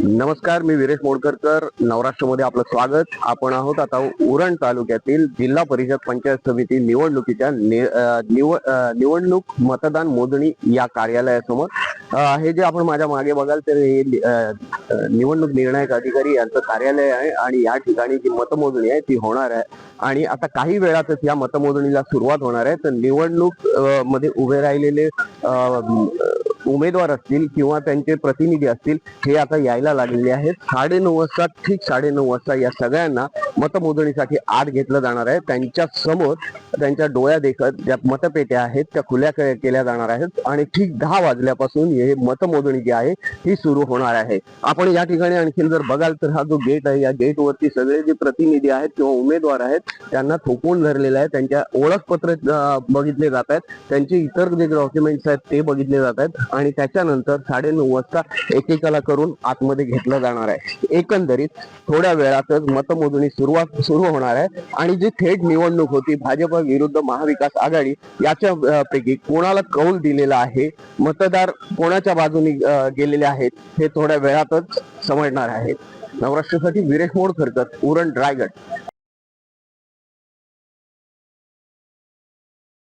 नमस्कार मी विरेश मोडकरकर. नवराष्ट्रमध्ये आपलं स्वागत. आपण आहोत आता उरण तालुक्यातील जिल्हा परिषद पंचायत समिती निवडणुकीच्या निवडणूक मतदान मोजणी या कार्यालयासमोर हे जे आपण माझ्या मागे बघाल तर हे निवडणूक निर्णायक अधिकारी यांचं कार्यालय आहे आणि या ठिकाणी जी मतमोजणी आहे ती होणार आहे. आणि आता काही वेळातच या मतमोजणीला सुरुवात होणार आहे. तर निवडणूकमध्ये उभे राहिलेले उमेदवार असतील किंवा त्यांचे प्रतिनिधी असतील हे आता यायला लागलेले आहेत. साडे नऊ वाजता ठीक साडे नऊ वाजता या सगळ्यांना मतमोजणीसाठी आत घेतलं जाणार आहे. त्यांच्यासमोर त्यांच्या डोळ्या देखत ज्या मतपेट्या आहेत त्या खुल्या केल्या जाणार आहेत. आणि ठीक दहा वाजल्यापासून हे मतमोजणी जी आहे ही सुरू होणार आहे. आपण या ठिकाणी आणखी जर बघाल तर हा जो गेट आहे या गेट वरती सगळे जे प्रतिनिधी आहेत किंवा उमेदवार आहेत त्यांना थोपवून धरलेलं आहे. त्यांच्या ओळखपत्र बघितले जात आहेत. त्यांचे इतर जे डॉक्युमेंट्स आहेत ते बघितले जात आहेत. आणि त्याच्यानंतर साडेनऊ वाजता एकेकाला करून आतमध्ये घेतलं जाणार आहे. एकंदरीत थोड्या वेळातच मतमोजणी सुरुवात सुरू होणार आहे. आणि जी थेट निवडणूक होती भाजप विरुद्ध महाविकास आघाडी याच्या पैकी कोणाला कौल दिलेला आहे? मतदार कोणाच्या बाजूने गेलेले आहेत? हे थोड्या वेळातच समजणार आहे नवराष्ट्रासाठी विरेश मोडकरकर उरण रायगड.